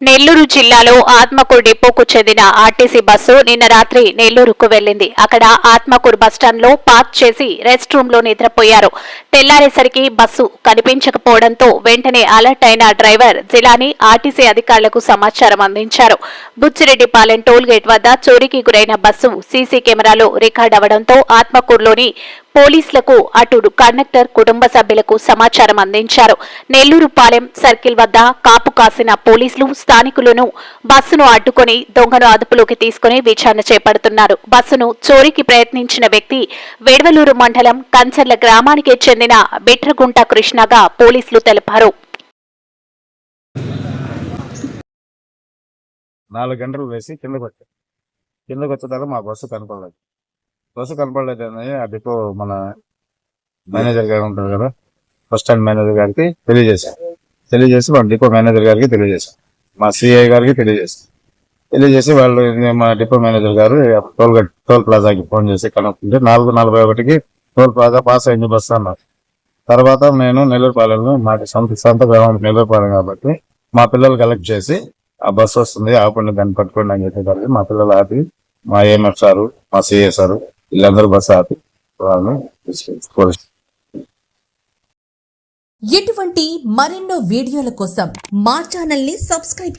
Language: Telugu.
నెల్లూరు జిల్లాలో ఆత్మకూరు డిపోకు చెందిన ఆర్టీసీ బస్సు నిన్న రాత్రి నెల్లూరుకు వెళ్ళింది అక్కడ ఆత్మకూరు బస్టాండ్లో పార్క్ చేసి రెస్ట్ రూమ్లో నిద్రపోయారు. తెల్లారేసరికి బస్సు కనిపించకపోవడంతో వెంటనే అలర్ట్ అయిన డ్రైవర్ జిలాని ఆర్టీసీ అధికారులకు సమాచారం అందించారు. బుచ్చిరెడ్డిపాలెం టోల్ గేట్ వద్ద చోరీకి గురైన బస్సు సీసీ కెమెరాలో రికార్డ్ అవడంతో ఆత్మకూరులోని పోలీసులకు అటు కండక్టర్ కుటుంబ సభ్యులకు సమాచారం అందించారు. నెల్లూరుపాలెం సర్కిల్ వద్ద కాపు కాసిన పోలీసులు స్థానికులను బస్సును అడ్డుకొని దొంగను అదుపులోకి తీసుకుని విచారణ చేపడుతున్నారు. బస్సును చోరీకి ప్రయత్నించిన వ్యక్తి వేడవలూరు మండలం కంచర్ల గ్రామానికి చెందిన బిట్రగుంట కృష్ణగా పోలీసులు తెలిపారు. నాలుగు గంటలు వేసి కిందకు వచ్చాం కిందకు వచ్చిన తర్వాత మా బస్సు కనపడలేదు బస్సు కనపడలేదు ఆ డిపో మన మేనేజర్ గారు ఉంటారు కదా బస్ స్టాండ్ మేనేజర్ గారికి తెలియజేశాం తెలియజేసి మన డిపో మేనేజర్ గారికి తెలియజేశాం మా సిఐ గారికి తెలియజేశాం తెలియజేసి వాళ్ళు మా డిపో మేనేజర్ గారు టోల్ గట్ టోల్ ప్లాజాకి ఫోన్ చేసి కనుక్కుంటే నాలుగు నలభై ఒకటికి టోల్ ప్లాజా పాస్ అయింది బస్సు అన్నారు. తర్వాత నేను నెల్లూరుపాలెంలో మాకు సొంత సొంత గ్రామం నెల్లూరుపాలెం కాబట్టి మా పిల్లలు కలెక్ట్ చేసి ఆ బస్సు వస్తుంది ఆపండి దాన్ని పట్టుకోండి అని చెప్పేసరికి మా పిల్లలు ఆపి మా ఏఎంఎఫ్ సారు మా సిఏ సారు వీళ్ళందరూ బస్సు ఆపి వాళ్ళని ఇటువంటి మరెన్నో వీడియోల కోసం మా ఛానల్ని సబ్స్క్రైబ్